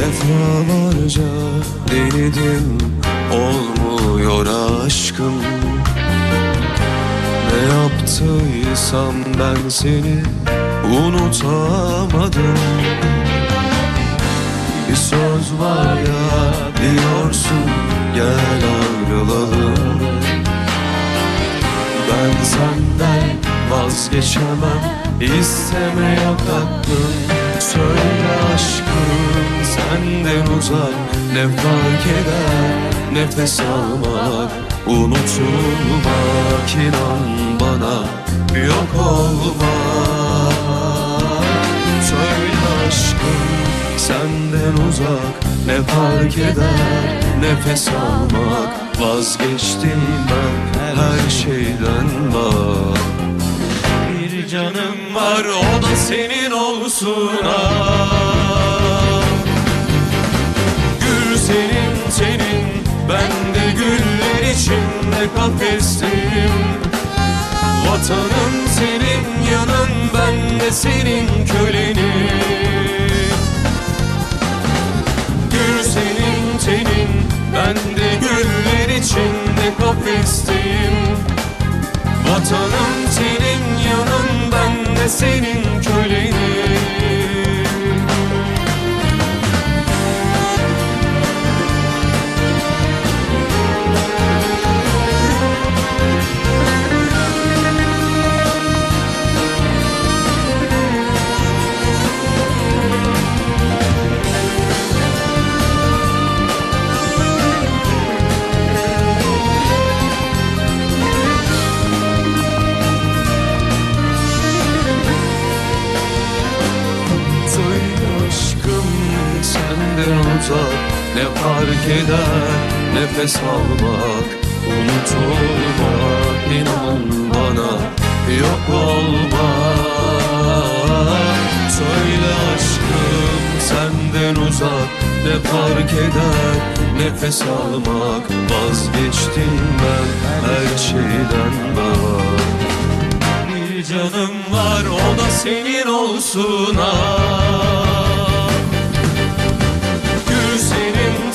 Onca denedim olmuyor aşkım. Ne yaptıysam ben seni unutamadım. Bir söz var ya diyorsun gel ayrılalım. Ben senden vazgeçemem isteme yok hakkım Söyle senden uzak ne fark eder Nefes almak unutulmak inan bana yok olmak. Söyle aşkım senden uzak ne fark eder Nefes almak. Vazgeçtim ben her şeyden bak. Bir canım var o da senin olsun ah Vatanın senin yanın ben de senin kölenim. Gül senin tenin ben de güller içinde kafesteyim. Vatanım senin yanın ben de senin senden uzak Ne fark eder nefes almak Unutulmak inan bana yok olmak. Söyle aşkım senden uzak Ne fark eder nefes almak. Vazgeçtim ben her şeyden bak bir canım var o da senin olsun ah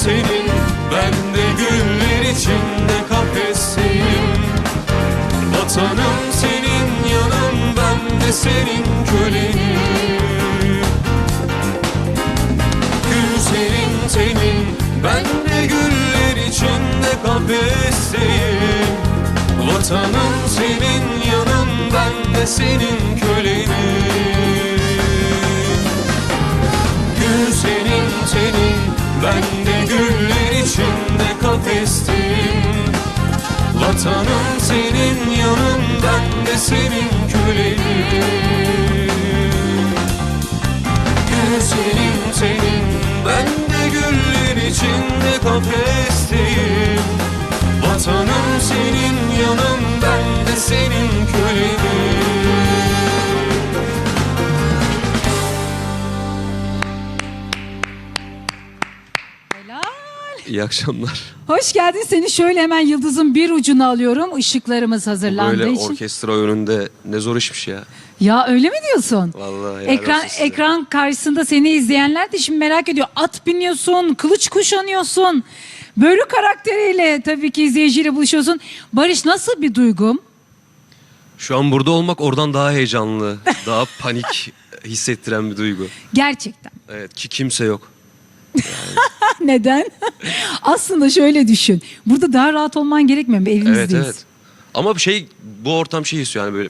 senin ben de güller içinde kafesteyim. Vatanım senin yanın ben de senin kölenim. Gül senin ben de güller içinde kafesteyim. Vatanım senin yanın ben de senin kölenim. Gül senin ben de güller içinde kafesteyim Vatanım senin yanın ben de senin kölenim Gül senin ben de güller içinde kafesteyim. Vatanım senin yanın ben de senin kölenim İyi akşamlar. Hoş geldin. Seni şöyle hemen yıldızın bir ucuna alıyorum. Işıklarımız hazırlandığı Böyle için. orkestra önünde ne zor işmiş ya. Ya öyle mi diyorsun? Vallahi helal Ekran olsun size. ekran karşısında seni izleyenler de şimdi merak ediyor. At biniyorsun, kılıç kuşanıyorsun. Bölü karakteriyle tabii ki izleyiciyle buluşuyorsun. Barış nasıl bir duygum? Şu an burada olmak oradan daha heyecanlı, daha panik hissettiren bir duygu. Gerçekten. Evet ki kimse yok. Neden? Aslında şöyle düşün. Burada daha rahat olman gerekmiyor mu? Evimizdeyiz. Evet evet. Ama bir şey bu ortam şey istiyor yani böyle